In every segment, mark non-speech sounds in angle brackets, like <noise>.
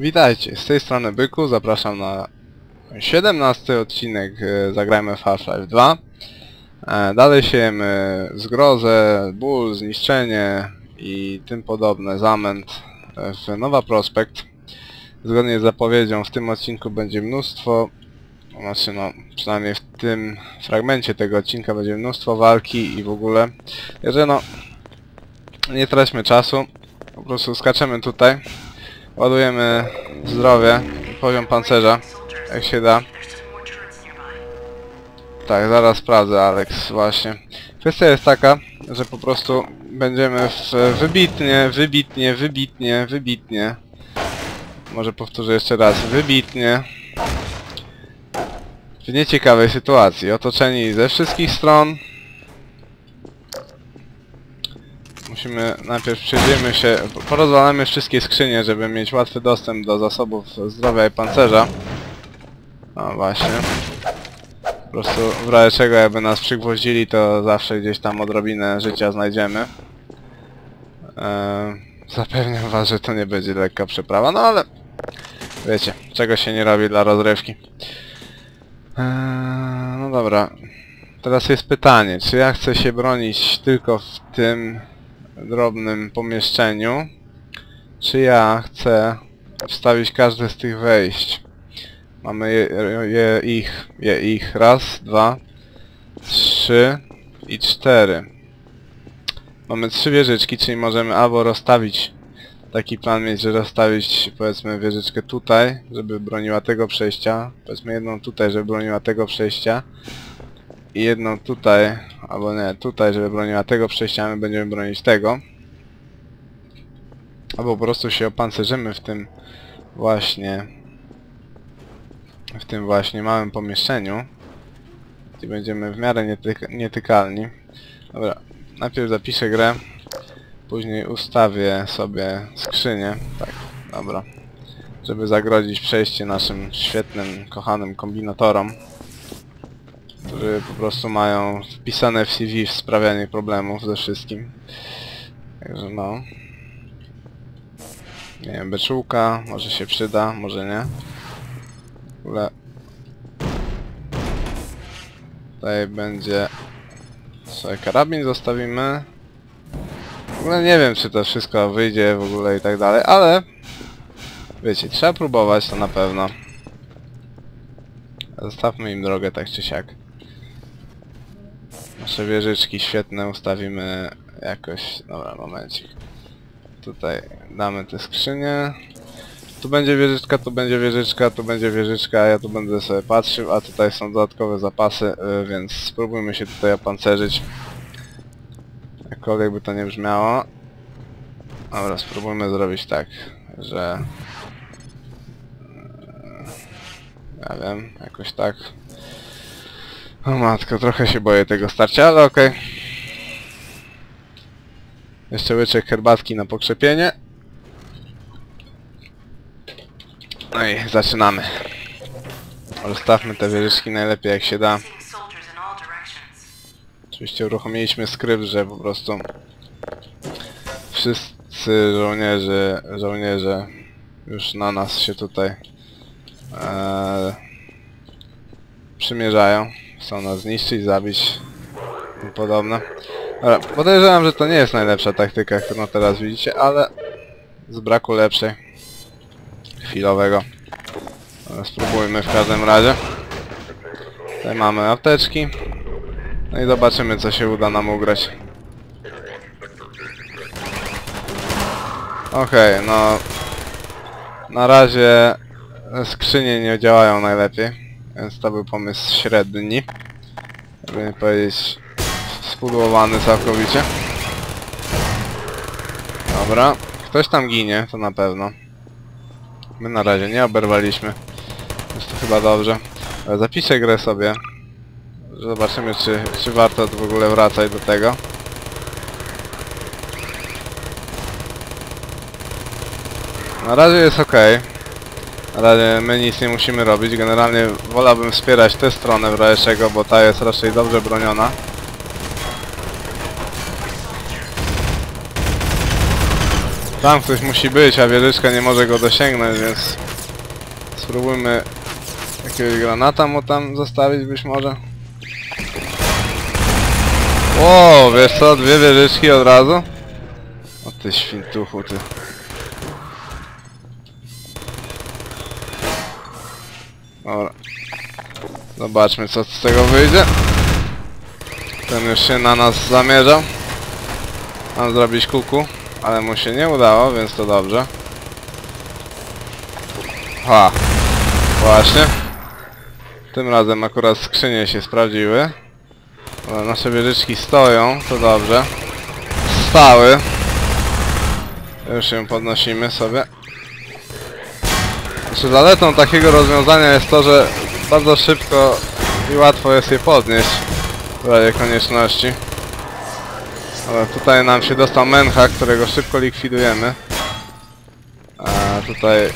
Witajcie, z tej strony Byku, zapraszam na 17 odcinek e, Zagrajmy w Half-Life 2. E, Dalej siejemy zgrozę, ból, zniszczenie i tym podobne, zamęt e, w Nowa Prospekt. Zgodnie z zapowiedzią w tym odcinku będzie mnóstwo, znaczy no, przynajmniej w tym fragmencie tego odcinka będzie mnóstwo walki i w ogóle. Także no, nie traćmy czasu, po prostu skaczemy tutaj. Ładujemy zdrowie, poziom pancerza, jak się da. Tak, zaraz sprawdzę, Alex, właśnie. Kwestia jest taka, że po prostu będziemy w wybitnie, wybitnie, wybitnie, wybitnie. Może powtórzę jeszcze raz, wybitnie. W nieciekawej sytuacji, otoczeni ze wszystkich stron. Musimy najpierw przyjrzyjmy się, porozwalamy wszystkie skrzynie, żeby mieć łatwy dostęp do zasobów zdrowia i pancerza. No właśnie. Po prostu w razie czego jakby nas przygwoździli, to zawsze gdzieś tam odrobinę życia znajdziemy. Eee, zapewniam was, że to nie będzie lekka przeprawa, no ale wiecie, czego się nie robi dla rozrywki. Eee, no dobra. Teraz jest pytanie, czy ja chcę się bronić tylko w tym drobnym pomieszczeniu, czy ja chcę wstawić każde z tych wejść. Mamy je, je ich, je ich, raz, dwa, trzy i cztery. Mamy trzy wieżyczki, czyli możemy albo rozstawić, taki plan mieć, że rozstawić powiedzmy wieżyczkę tutaj, żeby broniła tego przejścia, powiedzmy jedną tutaj, żeby broniła tego przejścia i jedną tutaj, albo nie, tutaj, żeby broniła tego przejścia, my będziemy bronić tego. Albo po prostu się opancerzymy w tym właśnie w tym właśnie małym pomieszczeniu gdzie będziemy w miarę nietyk nietykalni. Dobra, najpierw zapiszę grę, później ustawię sobie skrzynię, tak, dobra, żeby zagrodzić przejście naszym świetnym, kochanym kombinatorom którzy po prostu mają wpisane w CV w sprawianie problemów ze wszystkim. Także no. Nie wiem, beczułka, może się przyda, może nie. W ogóle... Tutaj będzie... Sobie karabin zostawimy. W ogóle nie wiem, czy to wszystko wyjdzie w ogóle i tak dalej, ale... Wiecie, trzeba próbować to na pewno. Zostawmy im drogę tak czy siak. Nasze wieżyczki świetne ustawimy jakoś... Dobra, momencik. Tutaj damy te skrzynie. Tu będzie wieżyczka, tu będzie wieżyczka, tu będzie wieżyczka, ja tu będę sobie patrzył, a tutaj są dodatkowe zapasy, yy, więc spróbujmy się tutaj opancerzyć. Jakkolwiek by to nie brzmiało. Dobra, spróbujmy zrobić tak, że... Yy, ja wiem, jakoś tak. O matko, trochę się boję tego starcia, ale okej. Jeszcze łyczek herbatki na pokrzepienie. No i zaczynamy. Rozstawmy te wieżyczki najlepiej jak się da. Oczywiście uruchomiliśmy skrypt, że po prostu wszyscy żołnierze, żołnierze już na nas się tutaj e, przymierzają. Chcą nas zniszczyć, zabić i podobne. Dobra, podejrzewam, że to nie jest najlepsza taktyka, którą teraz widzicie, ale z braku lepszej chwilowego. Dobra, spróbujmy w każdym razie. Tutaj mamy apteczki. No i zobaczymy, co się uda nam ugrać. Okej, okay, no... Na razie skrzynie nie działają najlepiej. Więc to był pomysł średni. Żeby nie powiedzieć spudłowany całkowicie. Dobra. Ktoś tam ginie, to na pewno. My na razie nie oberwaliśmy. Jest to chyba dobrze. Zapiszę grę sobie. Zobaczymy czy, czy warto w ogóle wracać do tego. Na razie jest ok. Razie my nic nie musimy robić. Generalnie wolałbym wspierać tę stronę w bo ta jest raczej dobrze broniona. Tam ktoś musi być, a wieżyczka nie może go dosięgnąć, więc spróbujmy jakiegoś granata mu tam zostawić być może. Wow, wiesz co, dwie wieżyczki od razu? O ty świntuchu, ty. Dobra. Zobaczmy co z tego wyjdzie. Ten już się na nas zamierzał. Mam zrobić kuku, ale mu się nie udało, więc to dobrze. Ha! Właśnie. Tym razem akurat skrzynie się sprawdziły. Ale nasze wieżyczki stoją, to dobrze. Stały. Już się podnosimy sobie. Znaczy zaletą takiego rozwiązania jest to, że bardzo szybko i łatwo jest je podnieść w razie konieczności. Ale tutaj nam się dostał Menha, którego szybko likwidujemy. A tutaj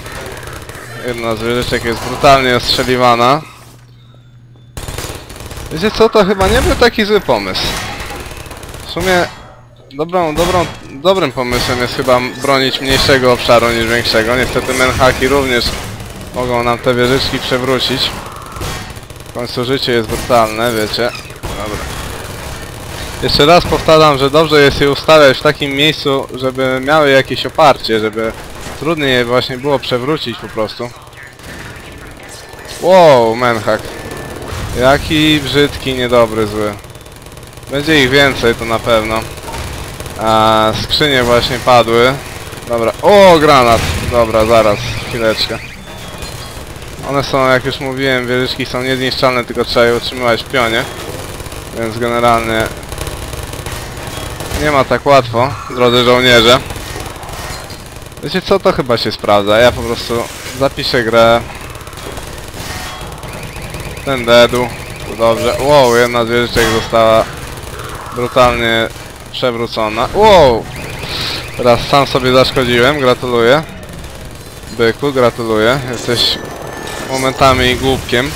jedna z wieżyczek jest brutalnie ostrzeliwana. Wiecie co, to chyba nie był taki zły pomysł. W sumie dobrą, dobrą, dobrym pomysłem jest chyba bronić mniejszego obszaru niż większego. Niestety menhaki również mogą nam te wieżyczki przewrócić. W końcu życie jest brutalne, wiecie. Dobra. Jeszcze raz powtarzam, że dobrze jest je ustawiać w takim miejscu, żeby miały jakieś oparcie, żeby trudniej je właśnie było przewrócić po prostu. Wow, menhak. Jaki brzydki, niedobry, zły. Będzie ich więcej, to na pewno. A skrzynie właśnie padły. Dobra. O, granat. Dobra, zaraz. Chwileczkę. One są, jak już mówiłem, wieżyczki są niezniszczalne, tylko trzeba je utrzymywać w pionie. Więc generalnie nie ma tak łatwo, drodzy żołnierze. Wiecie co, to chyba się sprawdza. Ja po prostu zapiszę grę. Ten dedu. To dobrze. Wow, jedna z wieżyczek została brutalnie przewrócona. Wow! Teraz sam sobie zaszkodziłem, gratuluję. Byku, gratuluję. Jesteś momentami głupkiem.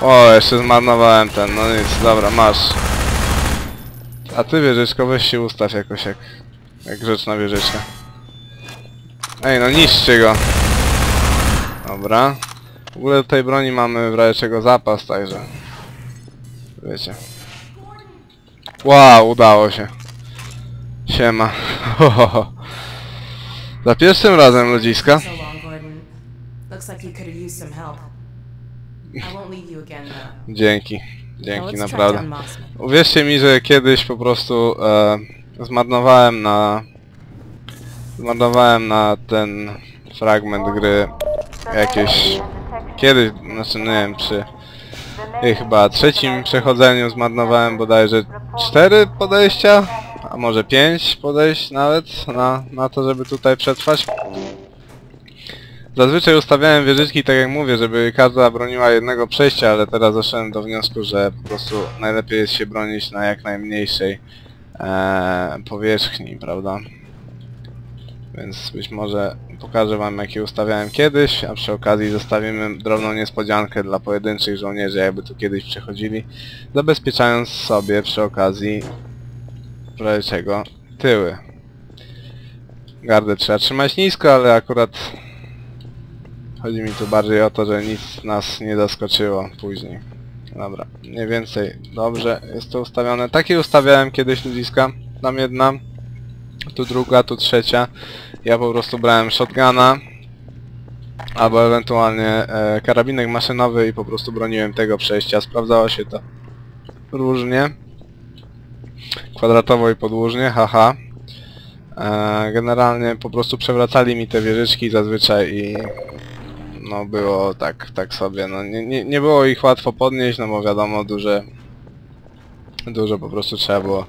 O, jeszcze zmarnowałem ten, no nic, dobra, masz. A ty wieżyczko, weź się ustaw jakoś jak, jak grzeczna wieżyczka. Ej, no niszczcie go. Dobra. W ogóle tej broni mamy w razie czego zapas, także... Wiecie. Wow, udało się. Siema. <laughs> Za pierwszym razem ludziska. Looks like you could have used some help. I won't leave you again, though. Dzięki. Dzięki, naprawdę. Uwierzcie mi, że kiedyś po prostu e, zmarnowałem na... Zmarnowałem na ten fragment gry jakieś... Kiedyś, znaczy nie wiem, przy e, chyba trzecim przechodzeniu zmarnowałem bodajże cztery podejścia, a może pięć podejść nawet na, na to, żeby tutaj przetrwać. Zazwyczaj ustawiałem wieżyczki, tak jak mówię, żeby każda broniła jednego przejścia, ale teraz doszedłem do wniosku, że po prostu najlepiej jest się bronić na jak najmniejszej e, powierzchni, prawda? Więc być może pokażę wam jakie ustawiałem kiedyś, a przy okazji zostawimy drobną niespodziankę dla pojedynczych żołnierzy, jakby tu kiedyś przechodzili, zabezpieczając sobie przy okazji w razie czego tyły. Gardę trzeba trzymać nisko, ale akurat Chodzi mi tu bardziej o to, że nic nas nie zaskoczyło później. Dobra, mniej więcej dobrze jest to ustawione. Takie ustawiałem kiedyś ludziska. Tam jedna, tu druga, tu trzecia. Ja po prostu brałem shotguna albo ewentualnie e, karabinek maszynowy i po prostu broniłem tego przejścia. Sprawdzało się to różnie. Kwadratowo i podłużnie, haha. E, generalnie po prostu przewracali mi te wieżyczki zazwyczaj i no było tak, tak sobie, no nie, nie, nie było ich łatwo podnieść, no bo wiadomo, duże, dużo po prostu trzeba było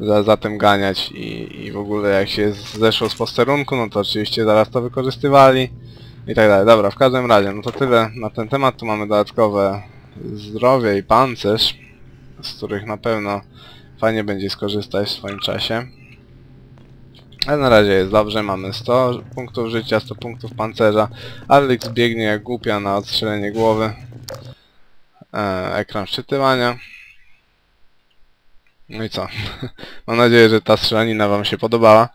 za, za tym ganiać i, i w ogóle jak się zeszło z posterunku, no to oczywiście zaraz to wykorzystywali i tak dalej. Dobra, w każdym razie, no to tyle na ten temat, tu mamy dodatkowe zdrowie i pancerz, z których na pewno fajnie będzie skorzystać w swoim czasie. Ale na razie jest dobrze, mamy 100 punktów życia, 100 punktów pancerza. Alex biegnie jak głupia na odstrzelenie głowy. E, ekran szczytywania. No i co? <laughs> Mam nadzieję, że ta strzelanina wam się podobała.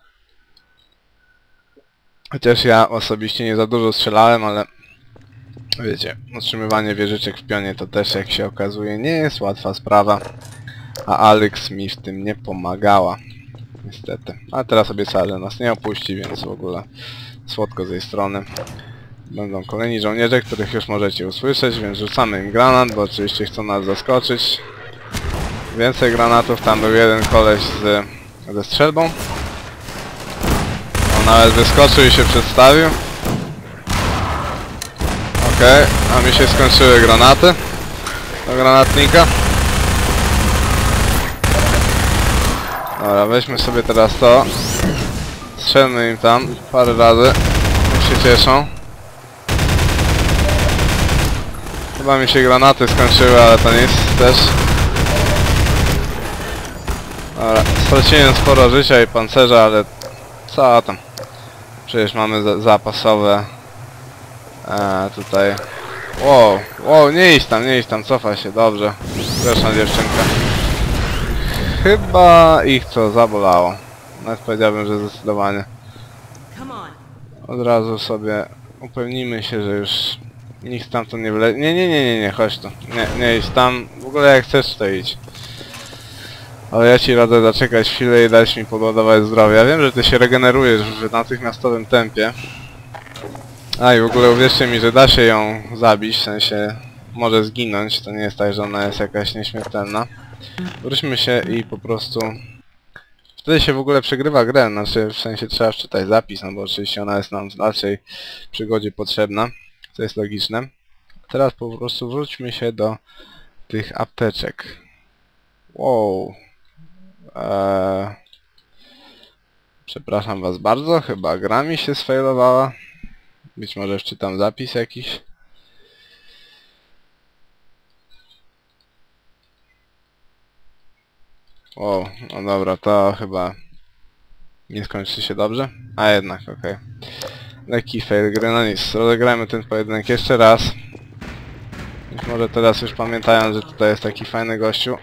Chociaż ja osobiście nie za dużo strzelałem, ale wiecie, utrzymywanie wieżyczek w pionie to też jak się okazuje nie jest łatwa sprawa. A Alex mi w tym nie pomagała. Niestety. A teraz obiecała, że nas nie opuści, więc w ogóle słodko z jej strony. Będą kolejni żołnierze, których już możecie usłyszeć, więc rzucamy im granat, bo oczywiście chcą nas zaskoczyć. Więcej granatów, tam był jeden koleś z, ze strzelbą. On nawet wyskoczył i się przedstawił. Okej, a mi się skończyły granaty. Do granatnika. Dobra, weźmy sobie teraz to. Strzelmy im tam parę razy. Niech się cieszą. Chyba mi się granaty skończyły, ale to nic też. Dobra, straciłem sporo życia i pancerza, ale co tam. Przecież mamy za zapasowe e, tutaj. Wow, wow, nie iść tam, nie iść tam, cofa się, dobrze. Grzeszna dziewczynka. Chyba ich co zabolało. Nawet powiedziałbym, że zdecydowanie. Od razu sobie upewnimy się, że już nikt stamtąd nie wyle... Nie, nie, nie, nie, nie, chodź tu. Nie, nie idź tam. W ogóle jak chcesz to idź. Ale ja ci radzę zaczekać chwilę i dać mi podładować zdrowie. Ja wiem, że ty się regenerujesz w natychmiastowym tempie. A i w ogóle uwierzcie mi, że da się ją zabić, w sensie może zginąć, to nie jest tak, że ona jest jakaś nieśmiertelna. Wróćmy się i po prostu... Wtedy się w ogóle przegrywa grę, znaczy w sensie trzeba wczytać zapis, no bo oczywiście ona jest nam w dalszej przygodzie potrzebna, co jest logiczne. Teraz po prostu wróćmy się do tych apteczek. Wow. Eee... Przepraszam was bardzo, chyba gra mi się sfailowała. Być może wczytam zapis jakiś. O, no dobra, to chyba nie skończy się dobrze. A jednak, okej. Lekki fail gry, no nic. Rozegrajmy ten pojedynek jeszcze raz. Być może teraz już pamiętają, że tutaj jest taki fajny gościu.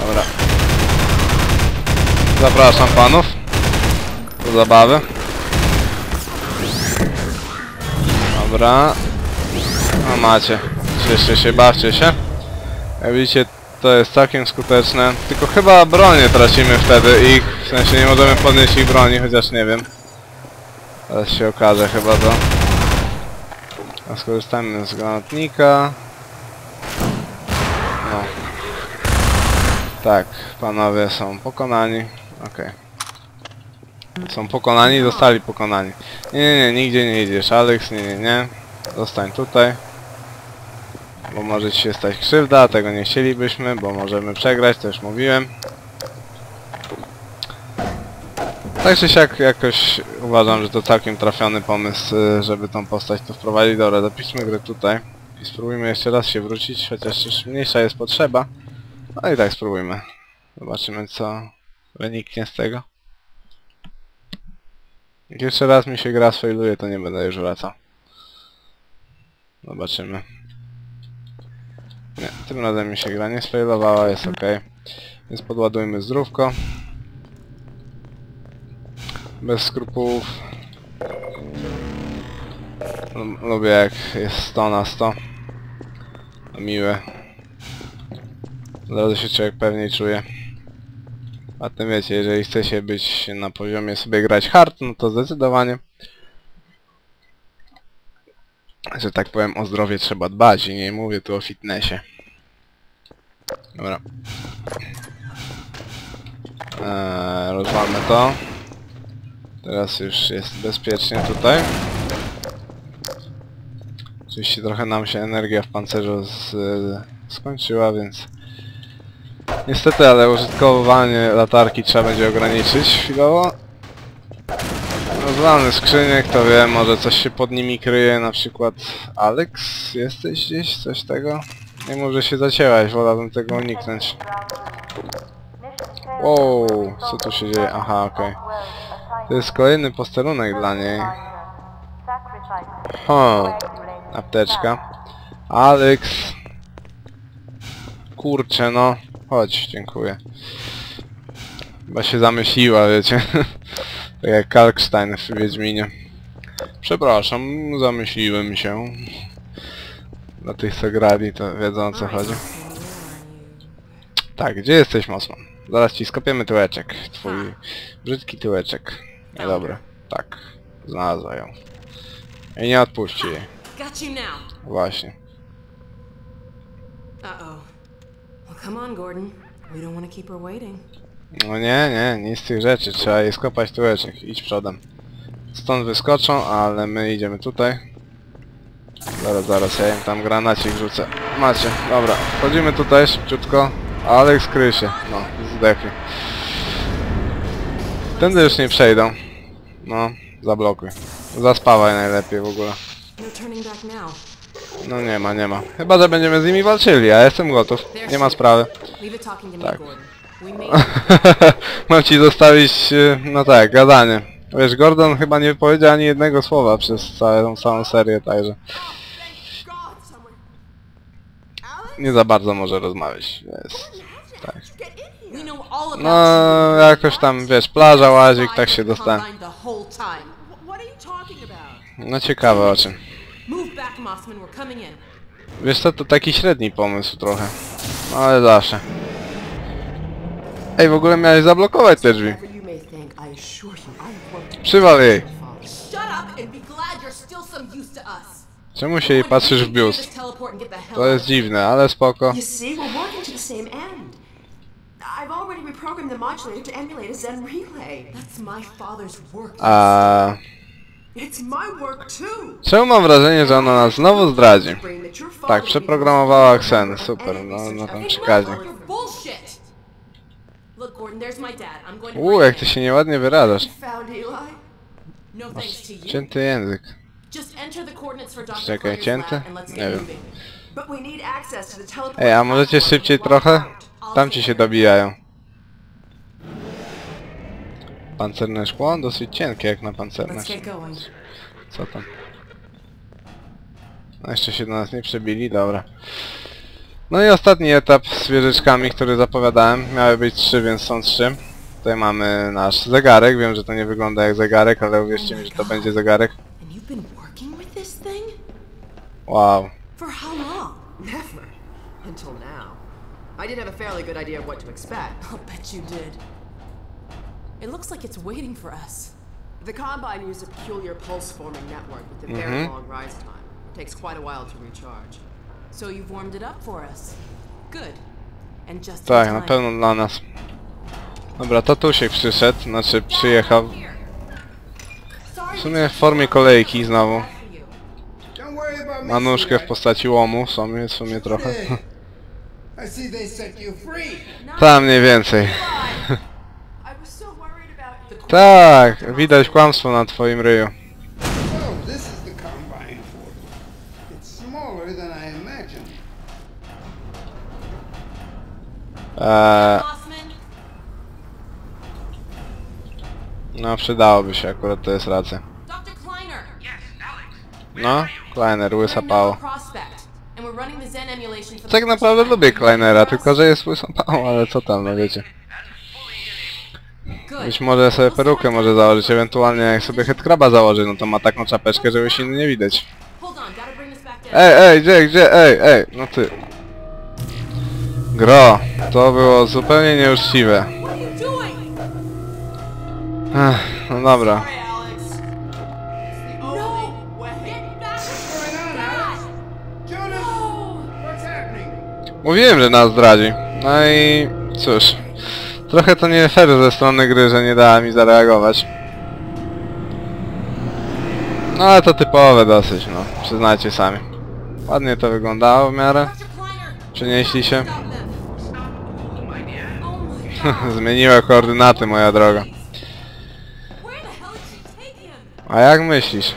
Dobra. Zapraszam panów do zabawy. Dobra. No macie. Cieszcie się, bawcie się. Jak widzicie, to jest całkiem skuteczne. Tylko chyba bronię tracimy wtedy ich. W sensie nie możemy podnieść ich broni, chociaż nie wiem. Teraz się okaże chyba to. A skorzystamy z granatnika. No. Tak, panowie są pokonani. Okej. Są pokonani, zostali pokonani. Nie, nie, nie, nigdzie nie idziesz, Alex, nie, nie, nie. Zostań tutaj. Bo może ci się stać krzywda, tego nie chcielibyśmy, bo możemy przegrać, to już mówiłem. Tak czy siak jakoś uważam, że to całkiem trafiony pomysł, y, żeby tą postać tu wprowadzić. Dobra, zapiszmy grę tutaj i spróbujmy jeszcze raz się wrócić, chociaż już mniejsza jest potrzeba. No i tak spróbujmy. Zobaczymy co wyniknie z tego. Jak jeszcze raz mi się gra sfailuje, to nie będę już wracał. Zobaczymy. Nie, tym razem mi się gra nie sfailowała, jest ok. Więc podładujmy zdrówko. Bez skrupułów. Lub- Lubię jak jest 100 na 100. To miłe. Od razu się człowiek pewniej czuje. A tym wiecie, jeżeli chce się być na poziomie sobie grać hard, no to zdecydowanie że tak powiem o zdrowie trzeba dbać i nie mówię tu o fitnessie. Dobra. Eee, rozwalmy to. Teraz już jest bezpiecznie tutaj. Oczywiście trochę nam się energia w pancerzu z, skończyła, więc... Niestety, ale użytkowanie latarki trzeba będzie ograniczyć chwilowo. Rozwalny skrzynię, kto wie, może coś się pod nimi kryje, na przykład Alex, jesteś gdzieś, coś tego? Nie mów, że się zacięłaś, wolałbym tego uniknąć. Wow, co tu się dzieje? Aha, okej. To jest kolejny posterunek dla niej. Ha, apteczka. Alex, Kurczę, no. Chodź, dziękuję. Chyba się zamyśliła, wiecie. <laughs> tak jak Kalkstein w Wiedźminie. Przepraszam, zamyśliłem się. Dla tych co grali, to wiedzą o co chodzi. Tak, gdzie jesteś mocno? Zaraz ci skopiemy tyłeczek. Twój brzydki tyłeczek. Niedobry. Tak. Znalazła ją. I nie odpuści jej. Właśnie. Uh-oh. Well, come on, Gordon. We don't want to keep her waiting. No nie, nie, nic z tych rzeczy. Trzeba jej skopać tyłeczek. Idź przodem. Stąd wyskoczą, ale my idziemy tutaj. Zaraz, zaraz, ja im tam granacik rzucę. Macie, dobra. Wchodzimy tutaj szybciutko. Alex kryje się. No, zdechli. Tędy już nie przejdą. No, zablokuj. Zaspawaj najlepiej w ogóle. No nie ma, nie ma. Chyba, że będziemy z nimi walczyli, a jestem gotów. Nie ma sprawy. Tak. <laughs> Mam ci zostawić, e, no tak, gadanie. Wiesz, Gordon chyba nie powiedział ani jednego słowa przez całą, całą serię, także nie za bardzo może rozmawiać. Jest. Tak. No, jakoś tam, wiesz, plaża, łazik, tak się dostałem. No ciekawe o czym. Wiesz co, to taki średni pomysł trochę. No ale zawsze. Ej, w ogóle miałeś zablokować te drzwi. Przywal jej. Czemu się jej patrzysz w biust? To jest dziwne, ale spoko. I've already reprogrammed the modulator to emulate a Zen relay. That's my father's work. A It's my work too. czemu mam wrażenie, że ona nas znowu zdradzi? Tak, przeprogramowała Xen, super, no, no tam przekaźnik. Look, Gordon, there's my dad. I'm going to Uuu, bring jak ty się nieładnie wyrażasz. No thanks to you. Cięty język. Just enter the coordinates for Dr. Czekaj, cięty? lab and let's Nie get wiem. moving. But we need access to the teleport. Ej, a możecie szybciej trochę? Tam ci się dobijają. Pancerne szkło? Dosyć cienkie jak na pancerne szkło. Co tam? No jeszcze się do nas nie przebili, dobra. No i ostatni etap z wieżyczkami, który zapowiadałem. Miały być trzy, więc są trzy. Tutaj mamy nasz zegarek. Wiem, że to nie wygląda jak zegarek, ale uwierzcie mi, że to będzie zegarek. Wow. For how long? Never. Until now. I did have a fairly good idea of what to expect. I'll bet you did. It looks like it's waiting for us. The Combine used a peculiar pulse-forming network with a very long rise time. It takes quite a while to recharge. So you've warmed it up for us. Good. And just Tak, na pewno dla nas. Dobra, tatusiek przyszedł, znaczy przyjechał. W sumie w formie kolejki znowu. Ma nóżkę w postaci łomu, w sumie, w sumie trochę. Tam mniej więcej. Tak, widać kłamstwo na twoim ryju. Eee, no przydałoby się akurat, to jest racja. No, Kleiner, łysa pało. Tak naprawdę lubię Kleinera, tylko że jest łysą pało, ale co tam, no wiecie. Być może sobie perukę może założyć, ewentualnie jak sobie headcraba założy, no to ma taką czapeczkę, żeby się nie widać. Ej, ej, gdzie, gdzie, ej, ej, no ty. Gro, to było zupełnie nieuczciwe. Ech, no dobra. Mówiłem, że nas zdradzi. No i cóż. Trochę to nie fair ze strony gry, że nie dała mi zareagować. No ale to typowe dosyć, no. Przyznajcie sami. Ładnie to wyglądało w miarę. Przenieśli się. <laughs> Zmieniła koordynaty, moja droga. A jak myślisz?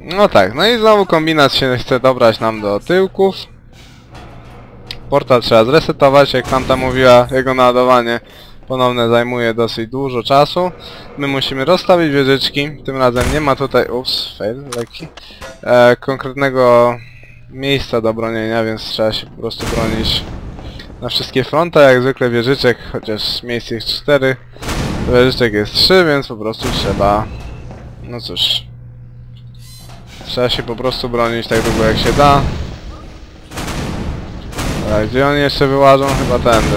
No tak, no i znowu kombinat się chce dobrać nam do tyłków. Portal trzeba zresetować, jak tamta mówiła, jego naładowanie ponowne zajmuje dosyć dużo czasu. My musimy rozstawić wieżyczki, tym razem nie ma tutaj, ups, fail lekki, e, konkretnego miejsca do bronienia, więc trzeba się po prostu bronić na wszystkie fronty, jak zwykle wieżyczek, chociaż miejsc jest 4, to wieżyczek jest 3, więc po prostu trzeba... No cóż... Trzeba się po prostu bronić tak długo jak się da. Dobra, gdzie oni jeszcze wyłażą? Chyba tędy.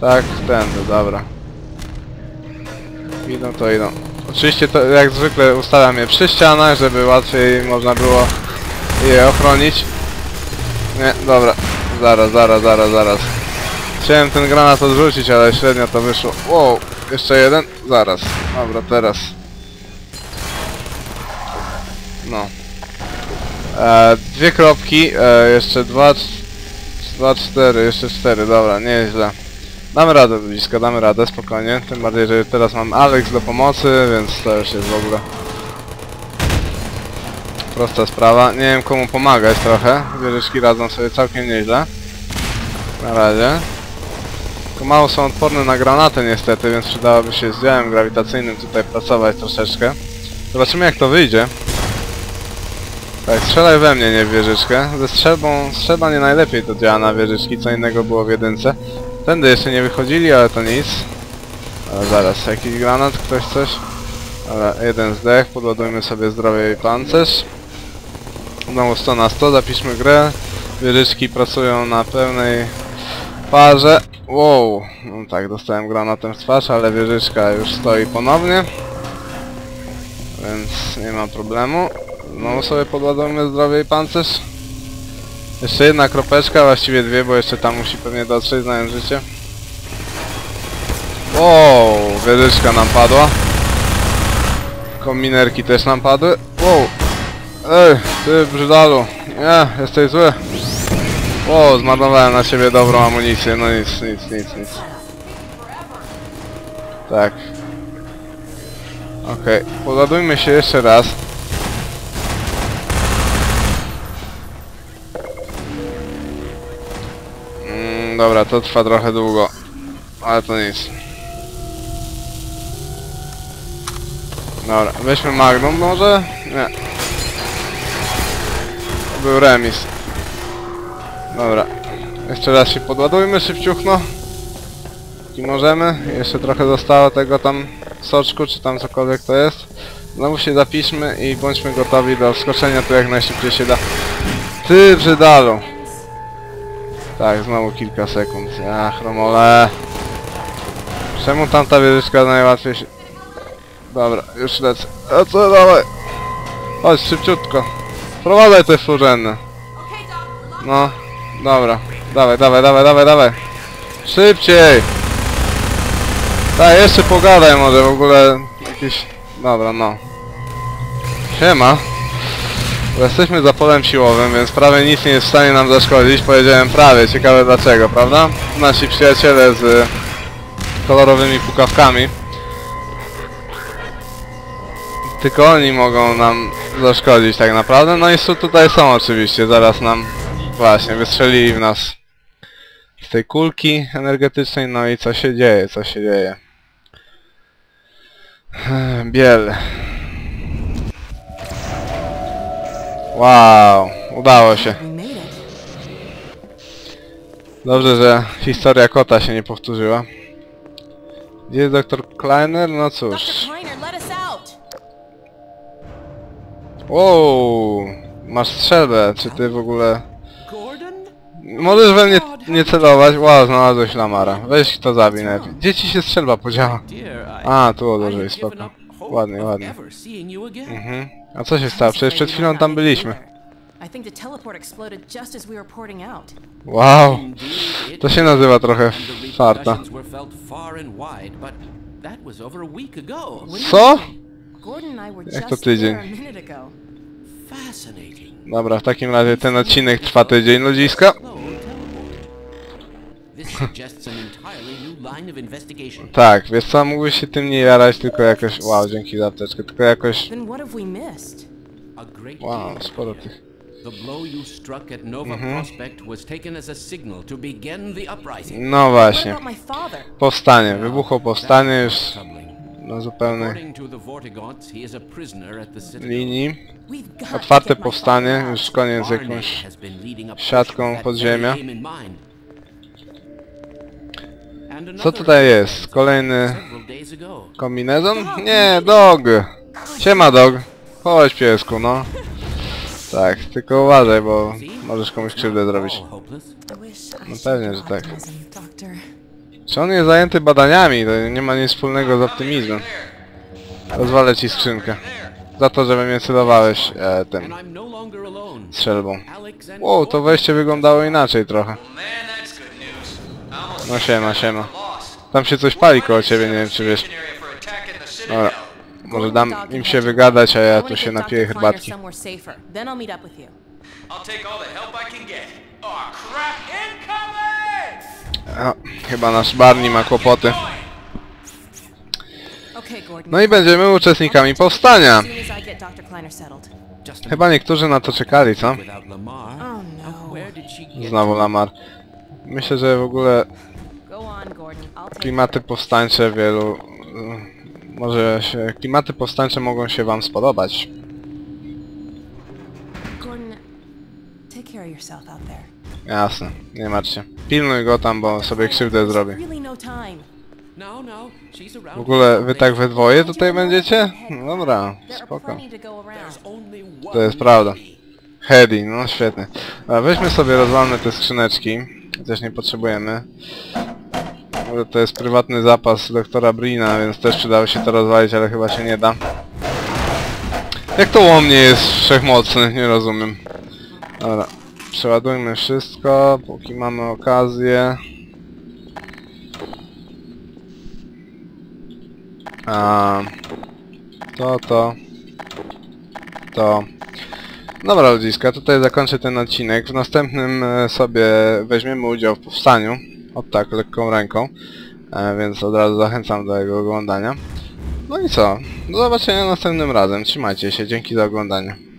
Tak, tędy, dobra. Idą to idą. Oczywiście to jak zwykle ustawiam je przy ścianach, żeby łatwiej można było je ochronić. Nie, dobra. Zaraz, zaraz, zaraz, zaraz. Chciałem ten granat odrzucić, ale średnio to wyszło. Wow, jeszcze jeden? Zaraz. Dobra, teraz. No. E, dwie kropki, e, jeszcze dwa, dwa, cztery, jeszcze cztery, dobra, nieźle. Damy radę blisko, damy radę, spokojnie. Tym bardziej, że teraz mam Alex do pomocy, więc to już jest w ogóle prosta sprawa. Nie wiem komu pomagać trochę. Wieżyczki radzą sobie całkiem nieźle. Na razie. Tylko mało są odporne na granaty niestety, więc przydałoby się z działem grawitacyjnym tutaj pracować troszeczkę. Zobaczymy jak to wyjdzie. Tak, strzelaj we mnie, nie w wieżyczkę. Ze strzelbą, strzelba nie najlepiej to działa na wieżyczki, co innego było w jedynce. Tędy jeszcze nie wychodzili, ale to nic. Ale zaraz, jakiś granat, ktoś coś? Ale jeden zdech, podładujmy sobie zdrowie i pancerz. Znowu 100 na 100, zapiszmy grę. Wieżyczki pracują na pełnej parze. Wow, no tak, dostałem granatem w twarz, ale wieżyczka już stoi ponownie. Więc nie ma problemu. Znowu sobie podładujmy zdrowie i pancerz. Jeszcze jedna kropeczka, właściwie dwie, bo jeszcze tam musi pewnie dotrzeć, znając życie. Wow, wieżyczka nam padła. Kominerki też nam padły. Wow. Ej, ty brzydalu. Nie, jesteś zły. Wow, zmarnowałem na siebie dobrą amunicję. No nic, nic, nic, nic. Tak. Okej, podładujmy się jeszcze raz. Mm, dobra, to trwa trochę długo. Ale to nic. Dobra, weźmy Magnum może? Nie. Był remis. Dobra. Jeszcze raz się podładujmy szybciuchno. I możemy. Jeszcze trochę zostało tego tam soczku, czy tam cokolwiek to jest. Znowu się zapiszmy i bądźmy gotowi do wskoczenia tu jak najszybciej się da. Ty brzydalu! Tak, znowu kilka sekund. Ja, chromole. Czemu tamta wieżyczka najłatwiej się... Dobra, już lecę. A co, dawaj. Chodź, szybciutko. Prowadzaj te fluorenne. No, dobra. Dawaj, dawaj, dawaj, dawaj, dawaj. Szybciej! Tak, jeszcze pogadaj może w ogóle jakieś... Dobra, no. Siema. Bo Jesteśmy za polem siłowym, więc prawie nic nie jest w stanie nam zaszkodzić. Powiedziałem prawie, ciekawe dlaczego, prawda? Nasi przyjaciele z kolorowymi pukawkami. Tylko oni mogą nam zaszkodzić tak naprawdę. No i su- tutaj są oczywiście, zaraz nam właśnie wystrzelili w nas z tej kulki energetycznej. No i co się dzieje, co się dzieje. Biel. Wow, udało się. Dobrze, że historia kota się nie powtórzyła. Gdzie jest doktor Kleiner? No cóż. Wow, masz strzelbę, czy ty w ogóle... Możesz we mnie nie celować. Wow, znalazłeś Lamara. Weź to zabij najpierw. Gdzie ci się strzelba podziała? A, tu I odłożyłeś, spoko. Ładnie, ładnie. Mhm. A co się stało? Przecież przed chwilą tam byliśmy. Wow. To się nazywa trochę farta. Co? Jak to tydzień? Dobra, w takim razie ten odcinek trwa tydzień, ludziska. Investigation. Tak, wiesz co, mógłbyś się tym nie jarać, tylko jakoś... Wow, dzięki za apteczkę, tylko jakoś... Wow, sporo tych... The blow you struck at Nova Prospect was taken as a signal to begin the uprising. No właśnie. Powstanie, wybuchło powstanie, już. Na zupełnej linii. Otwarte powstanie, już koniec z jakąś siatką podziemia. Co tutaj jest? Kolejny kombinezon? Nie, dog! Siema dog! Chodź piesku, no. Tak, tylko uważaj, bo możesz komuś krzywdę zrobić. No pewnie, że tak. Czy on jest zajęty badaniami? To nie ma nic wspólnego z optymizmem. Rozwalę ci skrzynkę. Za to, że mnie celowałeś e, tym strzelbą. Wow, to wejście wyglądało inaczej trochę. No siema, siema. Tam się coś pali koło ciebie, nie wiem czy wiesz. Dobra. Może dam im się wygadać, a ja tu się napiję herbatki. Somewhere safer. Then I'll meet up with you. I'll take all the help I can get. Oh crap! Incoming! A, chyba nasz Barney ma kłopoty. No i będziemy uczestnikami powstania. Chyba niektórzy na to czekali, co? Oh no. Znowu Lamar. Myślę, że w ogóle klimaty powstańcze wielu... Może się... Klimaty powstańcze mogą się wam spodobać. Take care of yourself out there. Jasne, nie martw się. Pilnuj go tam, bo sobie krzywdę zrobi. Really no time. No, no, she's around. W ogóle wy tak we dwoje tutaj będziecie? No dobra, There are spoko. to jest prawda. Hedy, no świetnie. A weźmy sobie, rozwalmy te skrzyneczki. Też nie potrzebujemy. Może to jest prywatny zapas doktora Brina, więc też przydało się to rozwalić, ale chyba się nie da. Jak to łomnie jest wszechmocny? Nie rozumiem. Dobra. Przeładujmy wszystko, póki mamy okazję. A, to, to, to. Dobra ludziska, tutaj zakończę ten odcinek. W następnym e, sobie weźmiemy udział w powstaniu. O tak, lekką ręką. E, więc od razu zachęcam do jego oglądania. No i co? Do zobaczenia następnym razem. Trzymajcie się, dzięki za oglądanie.